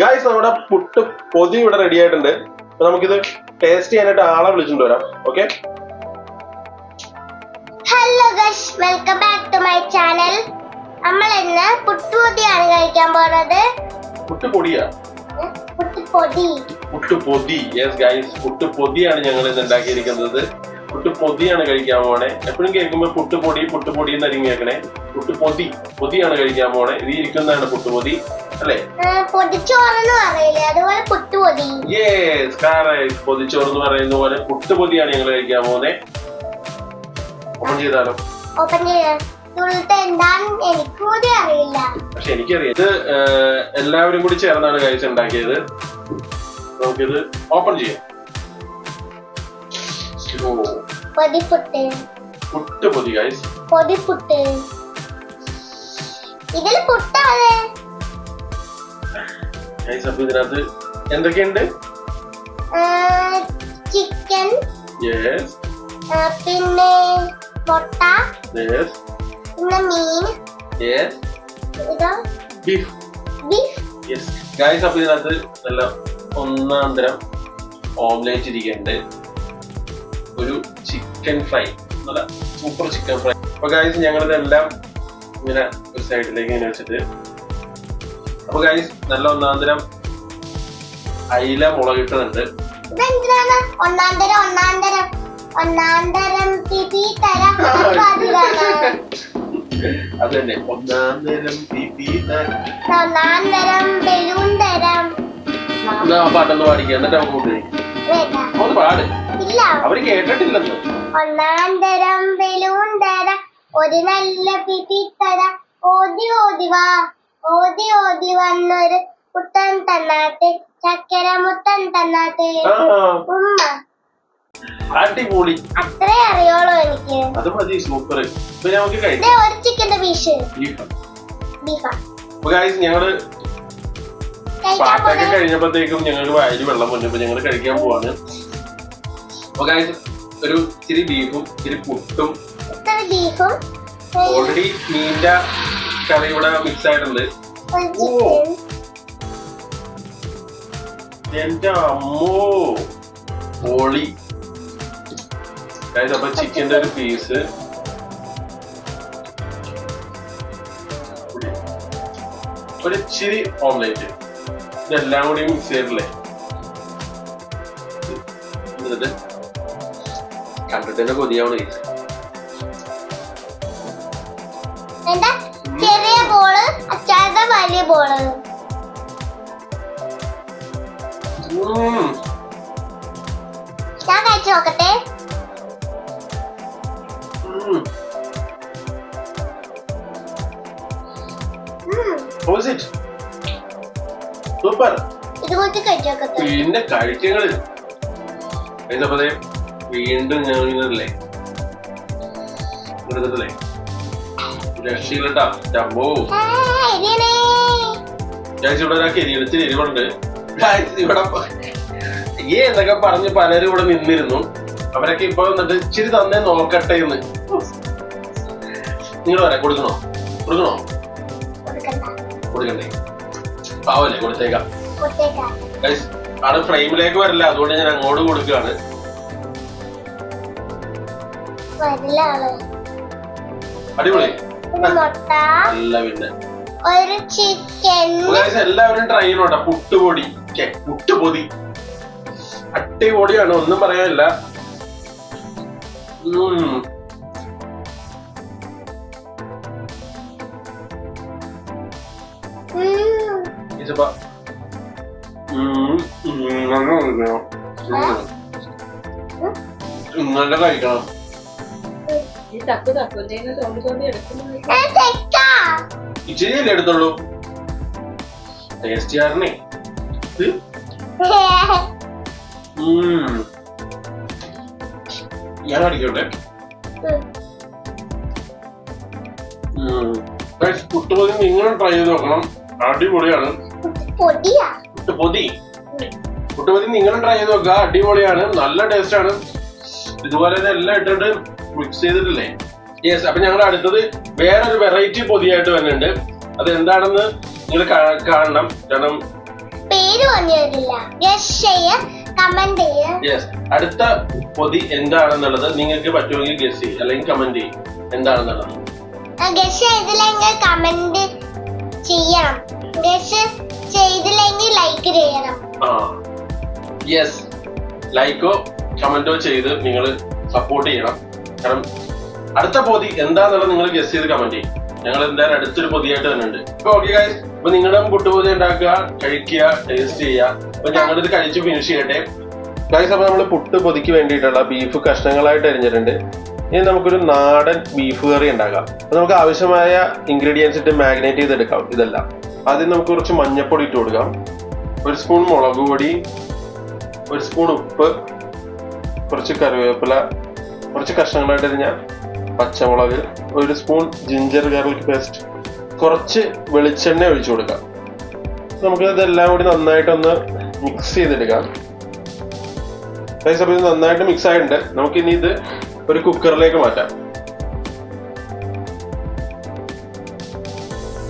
Guys നമ്മുടെ പുട്ട് പൊതി ഇവിടെ റെഡി ആയിട്ടുണ്ട്. അപ്പൊ നമുക്കിത് ടേസ്റ്റ് ചെയ്യാനായിട്ട് ആളെ വിളിച്ചിട്ട് വരാം. Okay hello guys welcome back to my channel നമ്മൾ ഇന്ന് പുട്ടുപൊടിയാണ് കഴിക്കാൻ പോണത്. പുട്ട് പൊടിയാ? ഉം, പുട്ടുപൊടി പുട്ട് പൊതി. യെസ് ഗൈസ് പുട്ട് പൊതിയാണ് ഞങ്ങൾ ഇന്ന് ഉണ്ടാക്കിയിരിക്കുന്നത്. പുട്ട് പൊതിയാണ് കഴിക്കാൻ പോണേ. എപ്പോഴും കേൾക്കുമ്പോൾ പുട്ട് പൊടി പുട്ട് പൊടി എന്നായിരിക്കും കേൾക്കണേ. പുട്ട് പൊതി പൊതിയാണ് കഴിക്കാൻ പോണേ. ഇത് ഇരിക്കുന്നതാണ് പുട്ടുപൊതി അല്ലേ ഉം, പൊടിച്ചോറെന്ന് പറയില്ലേ? അതുപോലെ പുട്ടുപൊടി യേസ് കറക്റ്റ് പൊതിച്ചോറ് എന്ന് പറയുന്ന പോലെ പുട്ട് പൊതിയാണ് ഞങ്ങൾ കഴിക്കാൻ പോകുന്നത് ഓപ്പൺ ചെയ്താലോ? ഓപ്പൺ എന്താണെന്ന് എനിക്ക് കൂടി അറിയില്ല. പക്ഷെ എനിക്കറിയാം. ഇത് എല്ലാവരും കൂടി ചേർന്നാണ് കഴിച്ച് ഉണ്ടാക്കിയത്. നമുക്കിത് ഓപ്പൺ ചെയ്യാം. ഓ, പൊടിപ്പുട്ട് പുട്ട് പൊതി ഗൈസ് പൊടിപ്പുട്ട് ഇതിൽ പുട്ടാണ് അപ്പൊ ഇതിനകത്ത് എന്തൊക്കെയുണ്ട്? ചിക്കൻ യെസ് പിന്നെ മുട്ട. യെസ് പിന്നെ മീൻ. യെസ് ഇതോ. ബീഫ് ബീഫ് യെസ് ഗൈസ് അപ്പൊ ഇതിനകത്ത് നല്ല ഒന്നാം തരം ഓംലേറ്റ് ഇരിക്കുന്നുണ്ട്. ഒരു ചിക്കൻ ഫ്രൈ നല്ല സൂപ്പർ ചിക്കൻ ഫ്രൈ അപ്പൊ ഗൈസ് ഞങ്ങളിതെല്ലാം ഇങ്ങനെ ഒരു സൈഡിലേക്ക് ഇങ്ങനെ വെച്ചിട്ട് അപ്പൊ ഗൈസ് നല്ല ഒന്നാന്തരം തരം അയില മുളകിട്ടുന്നുണ്ട് ഇതെന്തിനാണ്? ഒന്നാന്തരം തരം ഒന്നാം തരം. ഒന്നാം തരം പിപി തരം. അപ്പൊ അതിലാണ് അത് തന്നെ ഒന്നാം തരം പിപി തരം. ഒന്നാം ബലൂൺ തരം. എന്നാ പാട്ടൊന്ന് പാടിക്കുക എന്നിട്ട് നമുക്ക് കൂട്ടി ഒന്ന് പാട്. അവർ കേട്ടിട്ടില്ലെന്ന്. ഒന്നാം തരം ബലൂൺ തരം. ഒരു നല്ല പിപി തരം. ഓതി ഓതി വാ. ഓതി ഓതി വന്നൊരു പുത്തൻ തന്നാട്ട് ചക്കര മുത്തൻ തന്നാട്ട് ഉമ്മ. അടിപൊളി. അത്രേ അറിയോളൂ എനിക്ക്. അത് മതി സൂപ്പർ പിന്നെ നമുക്ക് ഇത് കഴിക്കാം ഒരു ചിക്കന്റെ പീസ് ബീഫ്. ഞങ്ങൾ കഴിക്കാൻ പാട്ടൊക്കെ കഴിഞ്ഞപ്പോഴത്തേക്കും ഞങ്ങൾക്ക് വായിൽ വെള്ളം വന്നപ്പോ ഞങ്ങൾ കഴിക്കാൻ പോവാണ്. അപ്പൊ ഒരു ഇച്ചിരി ബീഫും ഇച്ചിരി പുട്ടും ഓൾറെഡി മീനിന്റെ കറി ഇവിടെ മിക്സ് ആയിട്ടുണ്ട്. എന്റെ അമ്മോ. ഓളി അതായത് അപ്പൊ ചിക്കന്റെ ഒരു പീസ് ഒരു ഇച്ചിരി ഓംലേറ്റ് ഇതെല്ലാം കൂടി മിക്സ് ചെയ്തിട്ടില്ലേ? എന്നിട്ട് കണ്ടിട്ട് തന്നെ കൊതിയാവണേ. ഉം. ഞാൻ കഴിച്ചു നോക്കട്ടെ? സൂപ്പർ പിന്നെ കഴിക്കങ്ങൾ. വീണ്ടും ഞാനില്ലേ എടുത്തിട്ടില്ലേ രക്ഷയില്ലട്ടാ. ചമ്പോ ഞാൻ ഇവിടെ ഒരാൾക്ക് എരിയെടുത്ത് എരിവുണ്ട്. ഇവിടെ ഈ എന്നൊക്കെ പറഞ്ഞ് പലരും ഇവിടെ നിന്നിരുന്നു. അവരൊക്കെ ഇപ്പൊ വന്നിട്ട് ഇച്ചിരി തന്നെ നോക്കട്ടെ എന്ന്. നിങ്ങൾ വരാം. കൊടുക്കണോ? കൊടുക്കണോ? കൊടുക്കണ്ട. പാവല്ലേ കൊടുത്തേക്കാം. അത് ഫ്രെയിമിലേക്ക് വരില്ല. അതുകൊണ്ട് ഞാൻ അങ്ങോട്ട് കൊടുക്കുകയാണ്. അടിപൊളി. മുട്ട നല്ല പിന്നെ ഒരു ചിക്കൻ എല്ലാവരും ട്രൈ ചെയ്യണോട്ടാ പുട്ടുപൊടി. പുട്ടുപൊതി. അടിപൊളിയാണ്. ഒന്നും പറയാനില്ല. നല്ല കഴിക്കണം. ഉം. ഇങ്ങനെ കഴിക്കണം ഈ തപ്പ് തപ്പുന്നതിന് തോണ്ടി തോണ്ടി എടുക്കുന്നത് ഏ, തെക്കാ. ഇച്ചിരി എടുത്തുള്ളൂ? ടേസ്റ്റ് കാരണേ ഉം. ഞാൻ അടിക്കട്ടെ. ഉം. പുട്ടുപൊതി നിങ്ങളും ട്രൈ ചെയ്ത് നോക്കണം. അടിപൊളിയാണ്. പൊടിയാ. പുട്ടുപൊതി? പുട്ടുപൊതി നിങ്ങളും ട്രൈ ചെയ്ത് നോക്കുക. അടിപൊളിയാണ്. നല്ല ടേസ്റ്റ് ആണ്. ഇതുപോലെ തന്നെ എല്ലാം ഇട്ടിട്ട് മിക്സ് ചെയ്തിട്ടില്ലേ? യെസ് അപ്പൊ ഞങ്ങൾ അടുത്തത് വേറൊരു വെറൈറ്റി പൊതിയായിട്ട് വരുന്നുണ്ട്. അത് എന്താണെന്ന് നിങ്ങൾ കാണണം. കാരണം പേര് യെസ് അടുത്ത പൊതി എന്താണെന്നുള്ളത് നിങ്ങൾക്ക് പറ്റുമെങ്കിൽ ഗസ് ചെയ്യും. അല്ലെങ്കിൽ കമന്റ് ചെയ്യും. എന്താണെന്നുള്ളത്. ഗസ് ചെയ്തില്ലെങ്കിൽ കമന്റ് ചെയ്യണം. ഗസ് ചെയ്തില്ലെങ്കിൽ ലൈക്ക് ചെയ്യണം. ആ. യെസ് ലൈക്കോ കമന്റോ ചെയ്ത് നിങ്ങൾ സപ്പോർട്ട് ചെയ്യണം. കാരണം അടുത്ത പൊതി എന്താന്നുള്ളത് നിങ്ങൾ ഗസ് ചെയ്ത് കമന്റ് ചെയ്യും. ഞങ്ങൾ എന്തായാലും അടുത്തൊരു പൊതിയായിട്ട് തന്നെ ഉണ്ട് ഓക്കെ ഗൈസ് അപ്പൊ നിങ്ങളുടെ കുട്ടുപൊതി ഉണ്ടാക്കുക കഴിക്കുക ടേസ്റ്റ് ചെയ്യുക. അപ്പൊ ഞങ്ങളിത് കഴിച്ച് ഫിനിഷ് ചെയ്യട്ടെ. ഗൈസ് അപ്പൊ നമ്മൾ പുട്ട് പൊതിക്ക് വേണ്ടിയിട്ടുള്ള ബീഫ് കഷ്ണങ്ങളായിട്ട് അരിഞ്ഞിട്ടുണ്ട്. ഇനി നമുക്കൊരു നാടൻ ബീഫ് കറി ഉണ്ടാക്കാം. അപ്പൊ നമുക്ക് ആവശ്യമായ ഇൻഗ്രീഡിയൻസ് ഇട്ട് മാഗ്നേറ്റ് ചെയ്തെടുക്കാം. ഇതെല്ലാം. ആദ്യം നമുക്ക് കുറച്ച് മഞ്ഞപ്പൊടി ഇട്ട് കൊടുക്കാം. ഒരു സ്പൂൺ മുളക് പൊടി ഒരു സ്പൂൺ ഉപ്പ് കുറച്ച് കറിവേപ്പില കുറച്ച് കഷ്ണങ്ങളായിട്ട് അരിഞ്ഞ പച്ചമുളക് ഒരു സ്പൂൺ ജിഞ്ചർ ഗാർലിക് പേസ്റ്റ് കുറച്ച് വെളിച്ചെണ്ണ ഒഴിച്ചു കൊടുക്കാം നമുക്ക് ഇതെല്ലാം കൂടി നന്നായിട്ടൊന്ന് മിക്സ് ചെയ്തെടുക്കാം. ഇത് നന്നായിട്ട് മിക്സ് ആയിട്ടുണ്ട്. നമുക്ക് ഇനി ഇത് ഒരു കുക്കറിലേക്ക് മാറ്റാം.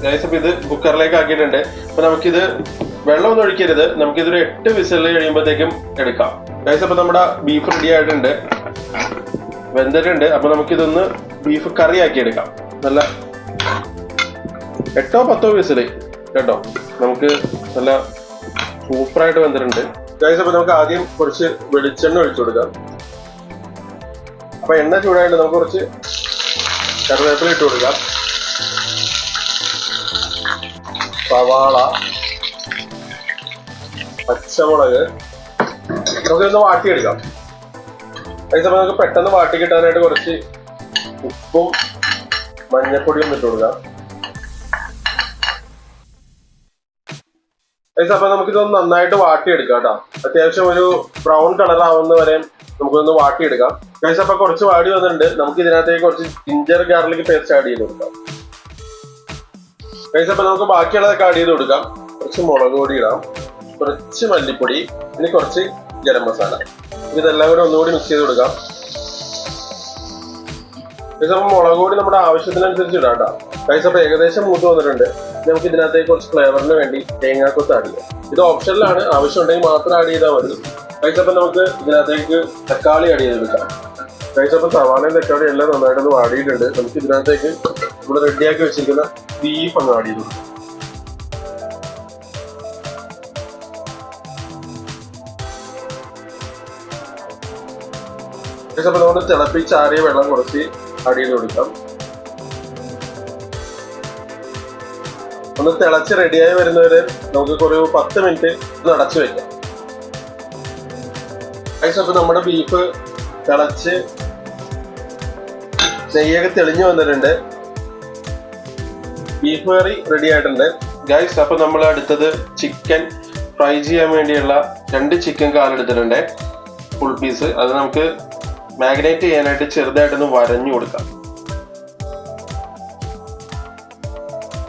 ഗൈസ് അപ്പോൾ ഇത് കുക്കറിലേക്ക് ആക്കിയിട്ടുണ്ട്. അപ്പൊ നമുക്കിത് വെള്ളമൊന്നും ഒഴിക്കരുത്. നമുക്കിതൊരു എട്ട് വിസിൽ കഴിയുമ്പോഴത്തേക്കും എടുക്കാം. ഗൈസ് അപ്പോൾ നമ്മുടെ ബീഫ് റെഡി ആയിട്ടുണ്ട്. വെന്തിട്ടുണ്ട് അപ്പൊ നമുക്കിതൊന്ന് ബീഫ് കറി ആക്കി എടുക്കാം നല്ല എട്ടോ പത്തോ വിസിൽ കേട്ടോ. നമുക്ക് നല്ല സൂപ്പറായിട്ട് വെന്തിട്ടുണ്ട്. ഗൈസ് അപ്പൊ നമുക്ക് ആദ്യം കുറച്ച് വെളിച്ചെണ്ണ ഒഴിച്ചു കൊടുക്കാം. അപ്പൊ എണ്ണ ചൂടായിട്ട് നമുക്ക് കുറച്ച് കറിവേപ്പില ഇട്ട് കൊടുക്കാം. സവാള പച്ചമുളക് നമുക്കിതൊന്ന് വാട്ടിയെടുക്കാം. അപ്പൊ നമുക്ക് പെട്ടെന്ന് വാട്ടി കിട്ടാനായിട്ട് കുറച്ച് ഉപ്പും മഞ്ഞപ്പൊടിയും ഇട്ട് കൊടുക്കാം. അപ്പൊ നമുക്കിതൊന്ന് നന്നായിട്ട് വാട്ടിയെടുക്കാം കേട്ടോ. അത്യാവശ്യം ഒരു ബ്രൗൺ കളർ ആവുന്ന വരെ നമുക്കൊന്ന് വാട്ടിയെടുക്കാം. ഗൈസ് അപ്പൊ കുറച്ച് വാടി വന്നിട്ടുണ്ട്. നമുക്ക് ഇതിനകത്തേക്ക് കുറച്ച് ജിഞ്ചർ ഗാർലിക് പേസ്റ്റ് ആഡ് ചെയ്ത് കൊടുക്കാം. ഗൈസ് അപ്പൊ നമുക്ക് ബാക്കിയുള്ളതൊക്കെ ആഡ് ചെയ്ത് കൊടുക്കാം. കുറച്ച് മുളക് പൊടി ഇടാം. കുറച്ച് മല്ലിപ്പൊടി. ഇനി കുറച്ച് ഗരം മസാല. ഇതെല്ലാം കൂടെ ഒന്നുകൂടി മിക്സ് ചെയ്ത് കൊടുക്കാം. ഗൈസ് അപ്പൊ മുളക് പൊടി നമ്മുടെ ആവശ്യത്തിനനുസരിച്ച് ഇടാം കേട്ടോ. ഗൈസ് അപ്പോൾ ഏകദേശം മൂത്ത് വന്നിട്ടുണ്ട്. നമുക്ക് ഇതിനകത്തേക്ക് കുറച്ച് ഫ്ലേവറിന് വേണ്ടി തേങ്ങാക്കൊത്ത് ആഡ് ചെയ്യാം. ഇത് ഓപ്ഷനിലാണ് ആവശ്യമുണ്ടെങ്കിൽ മാത്രം ആഡ് ചെയ്താൽ മതി. കഴിച്ചപ്പോൾ നമുക്ക് ഇതിനകത്തേക്ക് തക്കാളി ആഡ് ചെയ്തെടുക്കാം. അപ്പൊ സവാളയും തക്കാളിയും എല്ലാം നന്നായിട്ടൊന്ന് വാടിയിട്ടുണ്ട്. നമുക്ക് ഇതിനകത്തേക്ക് നമ്മൾ റെഡിയാക്കി വെച്ചിരിക്കുന്ന ബീഫ് അങ്ങ് ആഡ് ചെയ്തു കൊടുക്കാം. ഗൈസ് അപ്പൊ നമ്മൾ തിളപ്പിച്ചാറിയ വെള്ളം കുറച്ച് അടിയിൽ കൊടുക്കാം. ഒന്ന് തിളച്ച് റെഡിയായി വരുന്നവരെ നമുക്ക് കുറെ പത്ത് മിനിറ്റ് ഒന്ന് അടച്ചു വെക്കാം. അതിനുശേഷം നമ്മുടെ ബീഫ് തിളച്ച് നെയ്യൊക്കെ തെളിഞ്ഞു വന്നിട്ടുണ്ട്. ബീഫ് കറി റെഡി ആയിട്ടുണ്ട്. ഗൈസ് അപ്പൊ നമ്മൾ അടുത്തത് ചിക്കൻ ഫ്രൈ ചെയ്യാൻ വേണ്ടിയുള്ള രണ്ട് ചിക്കൻ കാലെടുത്തിട്ടുണ്ട്. ഫുൾ പീസ് അത് നമുക്ക് മാഗ്നേറ്റ് ചെയ്യാനായിട്ട് ചെറുതായിട്ടൊന്ന് വരഞ്ഞു കൊടുക്കാം.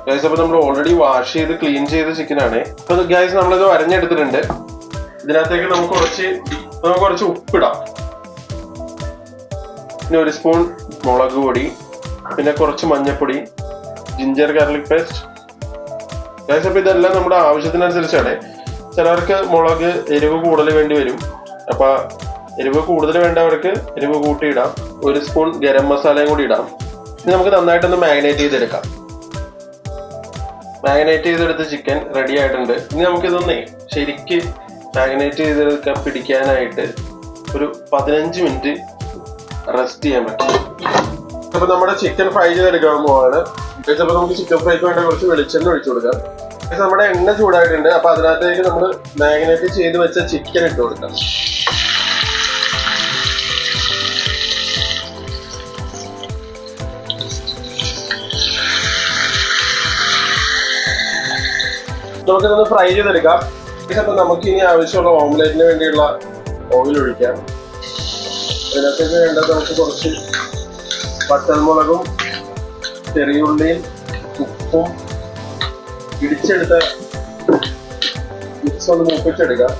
ഗൈസ് അപ്പൊ നമ്മൾ ഓൾറെഡി വാഷ് ചെയ്ത് ക്ലീൻ ചെയ്ത ചിക്കൻ ആണ്. അപ്പൊ ഗൈസ് നമ്മളിത് വരഞ്ഞെടുത്തിട്ടുണ്ട്. ഇതിനകത്തേക്ക് നമുക്ക് കുറച്ച് നമുക്ക് കുറച്ച് ഉപ്പിടാം. പിന്നെ ഒരു സ്പൂൺ മുളക് പൊടി പിന്നെ കുറച്ച് മഞ്ഞൾപ്പൊടി ജിഞ്ചർ ഗാർലിക് പേസ്റ്റ് ഗൈസ് അപ്പൊ ഇതെല്ലാം നമ്മുടെ ആവശ്യത്തിനനുസരിച്ചാണ്. ചിലർക്ക് മുളക് എരിവ് കൂടുതൽ വേണ്ടി വരും. അപ്പൊ എരിവ് കൂടുതൽ വേണ്ടവർക്ക് എരിവ് കൂട്ടിയിടാം ഒരു സ്പൂൺ ഗരം മസാലയും കൂടി ഇടാം. ഇനി നമുക്ക് നന്നായിട്ടൊന്ന് മാഗ്നേറ്റ് ചെയ്തെടുക്കാം. മാഗ്നേറ്റ് ചെയ്തെടുത്ത ചിക്കൻ റെഡി ആയിട്ടുണ്ട്. ഇനി നമുക്കിതൊന്നേ ശരിക്ക് മാഗ്നേറ്റ് ചെയ്തെടുക്കാൻ പിടിക്കാനായിട്ട് ഒരു പതിനഞ്ച് മിനിറ്റ് റെസ്റ്റ് ചെയ്യാൻ പറ്റും. അപ്പൊ നമ്മുടെ ചിക്കൻ ഫ്രൈ ചെയ്തെടുക്കാൻ പോവാണ്. അപ്പൊ നമുക്ക് ചിക്കൻ ഫ്രൈക്ക് വേണ്ട കുറച്ച് വെളിച്ചെണ്ണ ഒഴിച്ചു കൊടുക്കാം. നമ്മുടെ എണ്ണ ചൂടായിട്ടുണ്ട്. അപ്പൊ അതിനകത്തേക്ക് നമ്മൾ മാഗ്നേറ്റ് ചെയ്ത് വെച്ച ചിക്കൻ ഇട്ട് കൊടുക്കാം. നമുക്കിതൊന്ന് ഫ്രൈ ചെയ്തെടുക്കാം. ഇതിനകത്ത് നമുക്ക് ഇനി ആവശ്യമുള്ള ഓംലെറ്റിന് വേണ്ടിയുള്ള ഓയിൽ ഒഴിക്കാം. അതിനകത്തേക്ക് വേണ്ടത് നമുക്ക് കുറച്ച് പച്ചമുളകും ചെറിയുള്ളിയും ഉപ്പും ഇടിച്ചെടുത്ത മിക്സ് ഒന്ന് മൂപ്പിച്ചെടുക്കാം.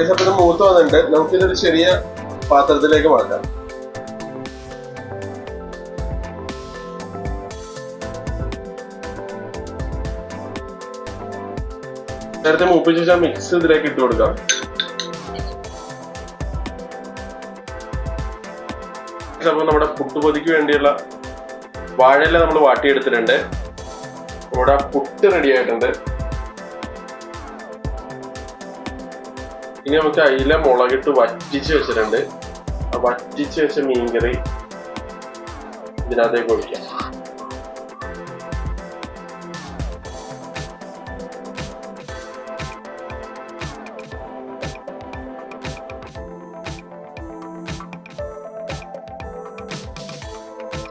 ഇത് മൂത്ത് വന്നിട്ടുണ്ട്. നമുക്കിതൊരു ചെറിയ പാത്രത്തിലേക്ക് മാറ്റാം. നേരത്തെ മൂപ്പിച്ച് മിക്സ് ഇതിലേക്ക് ഇട്ട് കൊടുക്കാം. അപ്പോൾ നമ്മുടെ പുട്ടുപൊതിക്ക് വേണ്ടിയുള്ള വാഴയില നമ്മൾ വാട്ടിയെടുത്തിട്ടുണ്ട്. നമ്മുടെ പുട്ട് റെഡി ആയിട്ടുണ്ട്. ഇനി നമുക്ക് അയില മുളകിട്ട് വറ്റിച്ച് വെച്ചിട്ടുണ്ട്. ആ വറ്റിച്ച് വെച്ച മീൻകറി ഇതിനകത്തേക്ക് ഒഴിക്കാം.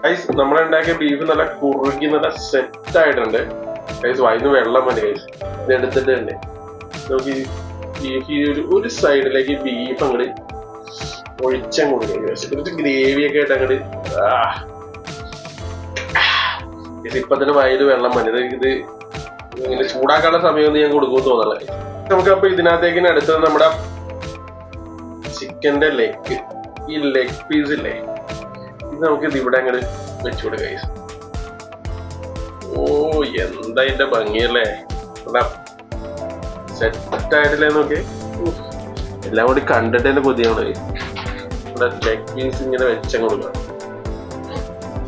ഗൈസ് നമ്മളുണ്ടാക്കിയ ബീഫ് നല്ല കുറുകി നല്ല സെറ്റ് ആയിട്ടുണ്ട്. ഗൈസ് വൈന്ന് വെള്ളം മതി ഗൈസ് ഇത് എടുത്തിട്ട് തന്നെ. നമുക്ക് ബീഫ് ഈ ഒരു ഒരു സൈഡിലേക്ക് ബീഫ് അങ്ങോട്ട് ഒഴിച്ചങ്ങ് കൊടുക്കും കുറച്ച് ഗ്രേവി ഒക്കെ ആയിട്ട് അങ്ങോട്ട് ഇപ്പൊ തന്നെ വയൽ വെള്ളം മതി. ഇത് ഇങ്ങനെ ചൂടാക്കാനുള്ള സമയമൊന്നും ഞാൻ കൊടുക്കുമെന്ന് തോന്നല നമുക്ക് അപ്പൊ ഇതിനകത്തേക്ക് അടുത്തത് നമ്മുടെ ചിക്കന്റെ ലെഗ് ഈ ലെഗ് പീസ് ഇല്ലേ? ഇത് നമുക്ക് ഇത് ഇവിടെ അങ്ങനെ വെച്ചുകൂടെ കൈസ് ഓ എന്താ ഇതിന്റെ ഭംഗിയല്ലേ സെറ്റ് ആയിട്ടില്ലേ നോക്കി? എല്ലാം കൂടി കണ്ടിട്ട് തന്നെ കൊതിയാണ്. ഇവിടെ ലെഗ് പീസ് ഇങ്ങനെ വെച്ചങ്ങ്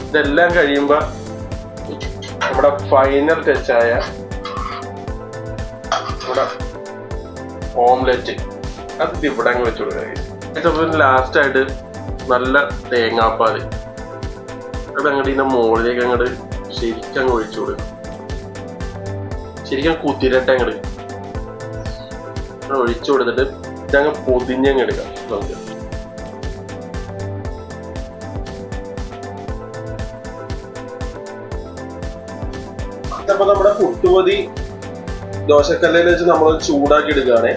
ഇതെല്ലാം കഴിയുമ്പോ നമ്മുടെ ഫൈനൽ ടച്ച് ആയ നമ്മുടെ ഓംലെറ്റ് അത് ഇവിടെ അങ്ങ് വെച്ചു കൊടുക്കാം ലാസ്റ്റ് ആയിട്ട് നല്ല തേങ്ങാപ്പാൽ. അത് അങ്ങോട്ട് ഇതിന്റെ മുകളിലേക്ക് അങ്ങോട്ട് ശരിക്കും അങ്ങ് ഒഴിച്ചു കൊടുക്കും. ശരിക്കും കുതിരട്ടെ അങ്ങോട്ട് ഒഴിച്ചു കൊടുത്തിട്ട് ഇതങ്ങ് പൊതിഞ്ഞങ്ങ് എടുക്കാം നമുക്ക്. നമ്മുടെ പുട്ടുപതി ദോശക്കല്ലയിൽ വെച്ച് നമ്മൾ ചൂടാക്കി എടുക്കുകയാണ്.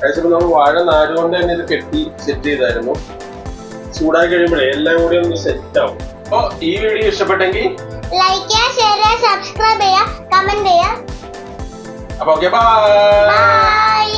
കഴിച്ചപ്പോൾ നമ്മൾ വാഴ നാര് കൊണ്ട് തന്നെ ഇത് കെട്ടി സെറ്റ് ചെയ്തായിരുന്നു. ചൂടാക്കി കഴിയുമ്പോഴേ എല്ലാം കൂടി ഒന്ന് സെറ്റ് ആവും. അപ്പൊ ഈ വീഡിയോ ഇഷ്ടപ്പെട്ടെങ്കിൽ ലൈക്ക് ചെയ്യുക ഷെയർ ചെയ്യുക സബ്സ്ക്രൈബ് ചെയ്യുക കമന്റ് ചെയ്യുക അപ്പൊ ഓക്കെ ബൈ ബൈ